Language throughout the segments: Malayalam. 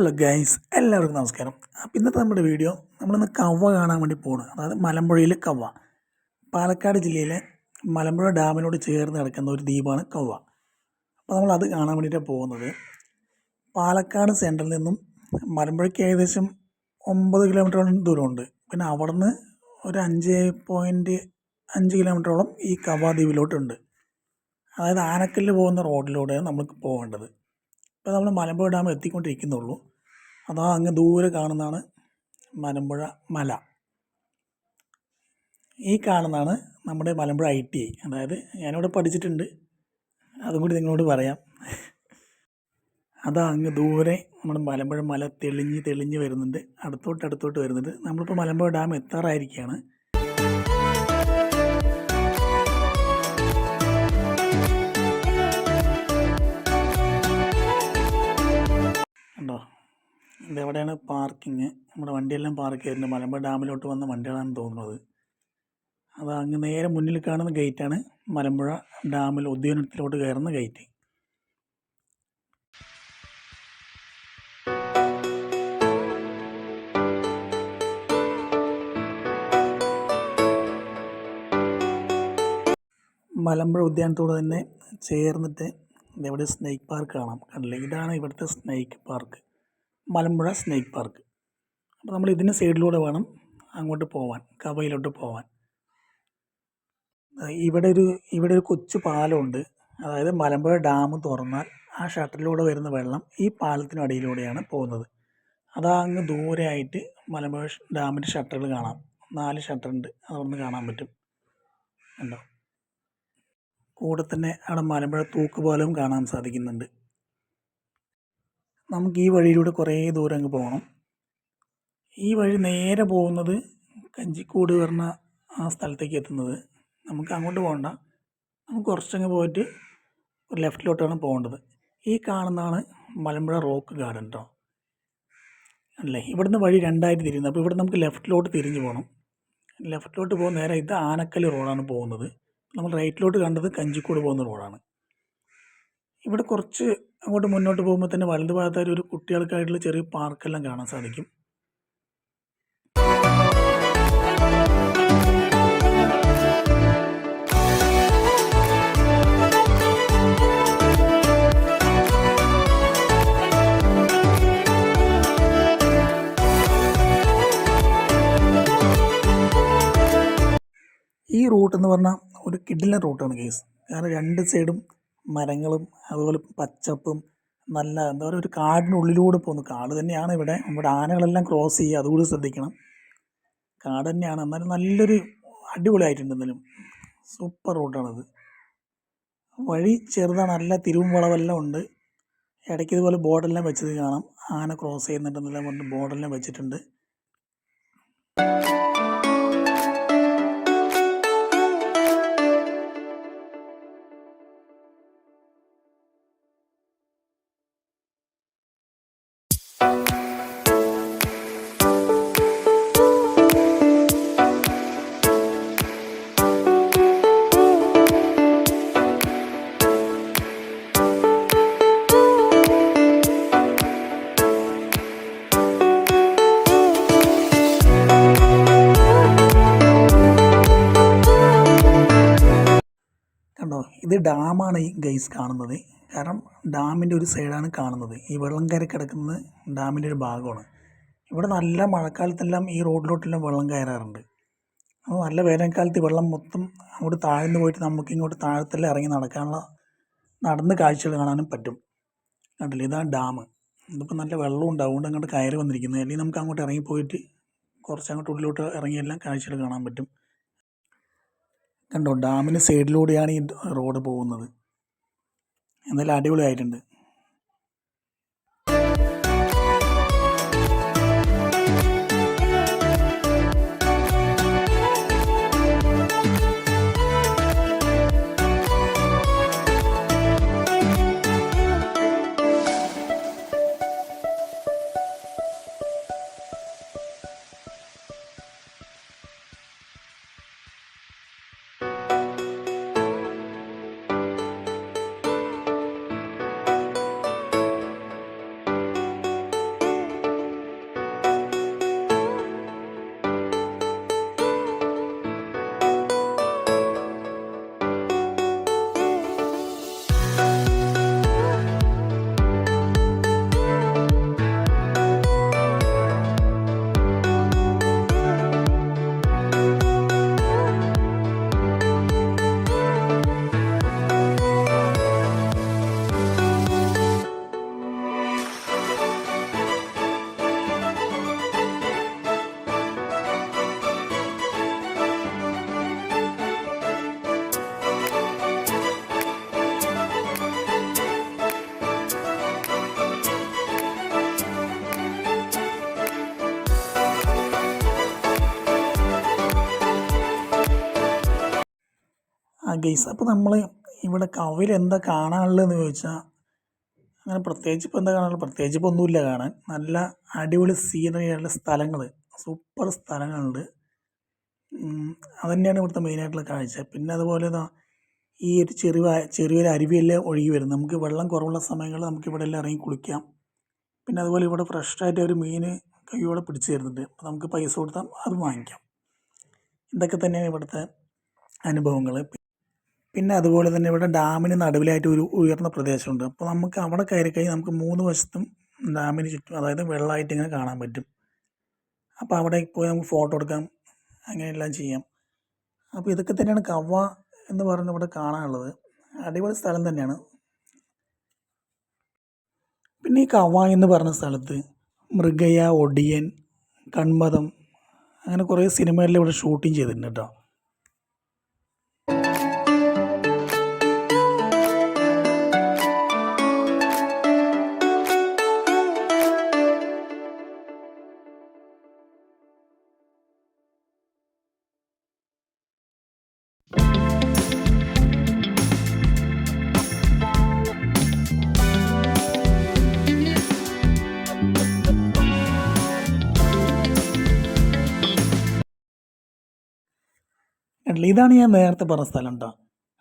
ഹലോ ഗൈസ് എല്ലാവർക്കും നമസ്കാരം. അപ്പോൾ ഇന്നത്തെ നമ്മുടെ വീഡിയോ നമ്മളിന്ന് കവ്വ കാണാൻ വേണ്ടി പോകണം അതായത് മലമ്പുഴയിലെ കവ്വ. പാലക്കാട് ജില്ലയിലെ മലമ്പുഴ ഡാമിനോട് ചേർന്ന് കിടക്കുന്ന ഒരു ദ്വീപാണ് കവ്വ. അപ്പോൾ നമ്മൾ അത് കാണാൻ വേണ്ടിയിട്ടാണ് പോകുന്നത്. പാലക്കാട് സെന്ററിൽ നിന്നും മലമ്പുഴയ്ക്ക് ഏകദേശം ഒമ്പത് കിലോമീറ്ററോളം ദൂരമുണ്ട്. പിന്നെ അവിടെ നിന്ന് ഒരു അഞ്ച് പോയിന്റ് അഞ്ച് കിലോമീറ്ററോളം ഈ കവ്വ ദ്വീപിലോട്ടുണ്ട്. അതായത് ആനക്കല്ല് പോകുന്ന റോഡിലൂടെയാണ് നമ്മൾക്ക് പോകേണ്ടത് ഇപ്പോൾ നമ്മൾ മലമ്പുഴ ഡാം എത്തിക്കൊണ്ടിരിക്കുന്നുള്ളൂ. അതാ അങ്ങ് ദൂരെ കാണുന്നതാണ് മലമ്പുഴ മല. ഈ കാണുന്നതാണ് നമ്മുടെ മലമ്പുഴ ഐ ടി ഐ. അതായത് ഞാനിവിടെ പഠിച്ചിട്ടുണ്ട്. അതും കൂടി നിങ്ങളോട് പറയാം. അതാ അങ്ങ് ദൂരെ നമ്മുടെ മലമ്പുഴ മല തെളിഞ്ഞ് തെളിഞ്ഞ് വരുന്നുണ്ട്. അടുത്തോട്ട് അടുത്തോട്ട് വരുന്നുണ്ട്. നമ്മളിപ്പോൾ മലമ്പുഴ ഡാം എത്താറായിരിക്കുകയാണ്. ഇതെവിടെയാണ് പാർക്കിങ്. നമ്മുടെ വണ്ടിയെല്ലാം പാർക്ക് ചെയ്തിട്ടുണ്ട്. മലമ്പുഴ ഡാമിലോട്ട് വന്ന വണ്ടികളാണ് തോന്നുന്നത്. അത് അങ്ങ് നേരെ മുന്നിൽ കാണുന്ന ഗേറ്റാണ് മലമ്പുഴ ഡാമിൽ ഉദ്യാനത്തിലോട്ട് കയറുന്ന ഗേറ്റ്. മലമ്പുഴ ഉദ്യാനത്തോട് തന്നെ ചേർന്നിട്ട് ഇവിടെ സ്നേക്ക് പാർക്ക് കാണാം. കണ്ടില്ലേ ഇതാണ് ഇവിടുത്തെ snake park. Malampuzha snake park. അപ്പോൾ നമ്മൾ ഇതിന്റെ സൈഡിലൂടെ വേണം അങ്ങോട്ട് പോവാൻ കവയിലോട്ട് പോവാൻ. ഇവിടെ ഒരു ഇവിടെ ഒരു കൊച്ചു പാലമുണ്ട്. അതായത് മലമ്പുഴ ഡാം തുറന്നാൽ ആ ഷട്ടറിലൂടെ വരുന്ന വെള്ളം ഈ പാലത്തിനടിയിലൂടെയാണ് പോകുന്നത്. അതാ അങ്ങ് ദൂരെയായിട്ട് മലമ്പുഴ ഡാമിന്റെ ഷട്ടറുകൾ കാണാം. നാല് ഷട്ടറുണ്ട് അതൊന്ന് കാണാൻ പറ്റും. ഉണ്ടോ കൂടെ തന്നെ അവിടെ മലമ്പുഴ തൂക്കുപാലവും കാണാൻ സാധിക്കുന്നുണ്ട്. നമുക്ക് ഈ വഴിയിലൂടെ കുറേ ദൂരം അങ്ങ് പോകണം. ഈ വഴി നേരെ പോകുന്നത് കഞ്ചിക്കൂട് പറഞ്ഞ ആ സ്ഥലത്തേക്ക് എത്തുന്നത്. നമുക്ക് അങ്ങോട്ട് പോകണ്ട. നമുക്ക് കുറച്ചങ്ങ് പോയിട്ട് ഒരു ലെഫ്റ്റിലോട്ടാണ് പോകേണ്ടത്. ഈ കാണുന്നതാണ് മലമ്പുഴ റോക്ക് ഗാർഡൻ കേട്ടോ അല്ലേ? ഇവിടുന്ന് വഴി രണ്ടായിട്ട് തിരിയുന്നത് അപ്പോൾ ഇവിടെ നമുക്ക് ലെഫ്റ്റിലോട്ട് തിരിഞ്ഞ് പോകണം. ലെഫ്റ്റിലോട്ട് പോകുന്ന നേരെ ഇത് ആനക്കല്ല് റോഡാണ് പോകുന്നത്. നമ്മൾ റൈറ്റിലോട്ട് കണ്ടത് കഞ്ചിക്കോട് പോകുന്ന റോഡാണ്. ഇവിടെ കുറച്ച് അങ്ങോട്ട് മുന്നോട്ട് പോകുമ്പോൾ തന്നെ വലതു ഭാഗത്തായിട്ട് ഒരു കുട്ടികൾക്കായിട്ടുള്ള ചെറിയ പാർക്കെല്ലാം കാണാൻ സാധിക്കും. ഈ റൂട്ട് എന്ന് പറഞ്ഞാൽ ഒരു കിഡിലെ റൂട്ടാണ് കേസ്. കാരണം രണ്ട് സൈഡും മരങ്ങളും അതുപോലെ പച്ചപ്പും നല്ല എന്താ പറയുക ഒരു കാടിനുള്ളിലൂടെ പോകുന്നു. കാട് തന്നെയാണ് ഇവിടെ. നമ്മുടെ ആനകളെല്ലാം ക്രോസ് ചെയ്യുക അതുകൂടി ശ്രദ്ധിക്കണം. കാട് തന്നെയാണ്. എന്നാലും നല്ലൊരു അടിപൊളിയായിട്ടുണ്ട് എന്നാലും. സൂപ്പർ റൂട്ടാണത് വഴി ചെറുതാണ്. നല്ല തിരുവും വളവെല്ലാം ഉണ്ട്. ഇടയ്ക്ക് ഇതുപോലെ ബോർഡെല്ലാം വെച്ചത് കാണാം. ആന ക്രോസ് ചെയ്യുന്നുണ്ടെന്നെല്ലാം പറഞ്ഞ് ബോർഡെല്ലാം വെച്ചിട്ടുണ്ട്. ഇത് ഡാമാണ് ഈ ഗൈസ് കാണുന്നത്. കാരണം ഡാമിന്റെ ഒരു സൈഡാണ് കാണുന്നത്. ഈ വെള്ളം കയറി കിടക്കുന്നത് ഡാമിന്റെ ഒരു ഭാഗമാണ്. ഇവിടെ നല്ല മഴക്കാലത്തെല്ലാം ഈ റോഡിലോട്ടെല്ലാം വെള്ളം കയറാറുണ്ട്. അപ്പോൾ നല്ല വേനൽക്കാലത്ത് വെള്ളം മൊത്തം അങ്ങോട്ട് താഴ്ന്നു പോയിട്ട് നമുക്ക് ഇങ്ങോട്ട് താഴത്തെല്ലാം ഇറങ്ങി നടക്കാനുള്ള നടന്ന് കാഴ്ചകൾ കാണാനും പറ്റും. കണ്ടില്ല? ഇതാണ് ഡാം. ഇതിപ്പോൾ നല്ല വെള്ളം ഉണ്ട്. അതുകൊണ്ട് അങ്ങോട്ട് കയറി വന്നിരിക്കുന്നത് അല്ലെങ്കിൽ നമുക്ക് അങ്ങോട്ട് ഇറങ്ങി പോയിട്ട് കുറച്ച് അങ്ങോട്ട് ഉള്ളിലോട്ട് ഇറങ്ങിയെല്ലാം കാഴ്ചകൾ കാണാൻ പറ്റും. കണ്ടോ ഡാമിന് സൈഡിലൂടെയാണ് ഈ റോഡ് പോകുന്നത്. എന്തായാലും അടിപൊളിയായിട്ടുണ്ട്. ആ ഗൈസ് അപ്പോൾ നമ്മൾ ഇവിടെ കവയിൽ എന്താ കാണാനുള്ളതെന്ന് ചോദിച്ചാൽ അങ്ങനെ പ്രത്യേകിച്ച് ഇപ്പോൾ എന്താ കാണാനുള്ളത്? പ്രത്യേകിച്ച് ഇപ്പോൾ ഒന്നുമില്ല കാണാൻ. നല്ല അടിപൊളി സീനറിയുള്ള സ്ഥലങ്ങൾ സൂപ്പർ സ്ഥലങ്ങളുണ്ട്. അത് തന്നെയാണ് ഇവിടുത്തെ മെയിനായിട്ടുള്ള കാഴ്ച. പിന്നെ അതുപോലെ ഇതാ ഈ ഒരു ചെറിയ ചെറിയൊരു അരുവിയെല്ലാം ഒഴുകി വരും. നമുക്ക് വെള്ളം കുറവുള്ള സമയങ്ങളിൽ നമുക്ക് ഇവിടെ എല്ലാം ഇറങ്ങി കുളിക്കാം. പിന്നെ അതുപോലെ ഇവിടെ ഫ്രഷായിട്ട് ഒരു മീൻ കൈയോടെ പിടിച്ച് തരുന്നുണ്ട്. അപ്പോൾ നമുക്ക് പൈസ കൊടുത്താൽ അത് വാങ്ങിക്കാം. ഇതൊക്കെ തന്നെയാണ് ഇവിടുത്തെ അനുഭവങ്ങൾ പിന്നെ അതുപോലെ തന്നെ ഇവിടെ ഡാമിന് നടുവിലായിട്ട് ഒരു ഉയർന്ന പ്രദേശമുണ്ട്. അപ്പോൾ നമുക്ക് അവിടെ കയറി കഴിഞ്ഞാൽ നമുക്ക് മൂന്ന് വശത്തും ഡാമിന് ചുറ്റും അതായത് വെള്ളമായിട്ട് ഇങ്ങനെ കാണാൻ പറ്റും. അപ്പോൾ അവിടെ പോയി നമുക്ക് ഫോട്ടോ എടുക്കാം. അങ്ങനെയെല്ലാം ചെയ്യാം. അപ്പോൾ ഇതൊക്കെ തന്നെയാണ് കവ എന്ന് പറയുന്നത് ഇവിടെ കാണാനുള്ളത്. അടിപൊളി സ്ഥലം തന്നെയാണ്. പിന്നെ ഈ കവ എന്ന് പറഞ്ഞ സ്ഥലത്ത് മൃഗയ ഒടിയൻ കൺമതം അങ്ങനെ കുറേ സിനിമകളിൽ ഇവിടെ ഷൂട്ടിങ് ചെയ്തിട്ടുണ്ട് കേട്ടോ. കണ്ടില്ലേ ഇതാണ് ഞാൻ നേരത്തെ പറഞ്ഞ സ്ഥലം കേട്ടോ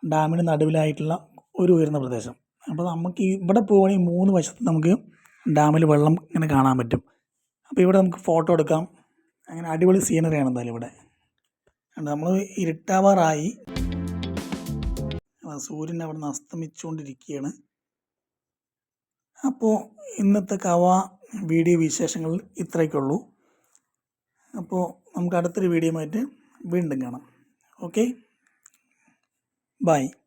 ഡാമിന് നടുവിലായിട്ടുള്ള ഒരു ഉയർന്ന പ്രദേശം. അപ്പോൾ നമുക്ക് ഇവിടെ പോവുകയാണെങ്കിൽ മൂന്ന് വശത്ത് നമുക്ക് ഡാമിൽ വെള്ളം ഇങ്ങനെ കാണാൻ പറ്റും. അപ്പോൾ ഇവിടെ നമുക്ക് ഫോട്ടോ എടുക്കാം. അങ്ങനെ അടിപൊളി സീനറിയാണ് എന്തായാലും ഇവിടെ. നമ്മൾ ഇരുട്ടാവാറായി. സൂര്യൻ അവിടെ നിന്ന് അസ്തമിച്ചുകൊണ്ടിരിക്കുകയാണ്. അപ്പോൾ ഇന്നത്തെ കവ വീഡിയോ വിശേഷങ്ങൾ ഇത്രയൊക്കെയുള്ളൂ. അപ്പോൾ നമുക്ക് അടുത്തൊരു വീഡിയോ ആയിട്ട് വീണ്ടും കാണാം. ¿Ok? Bye.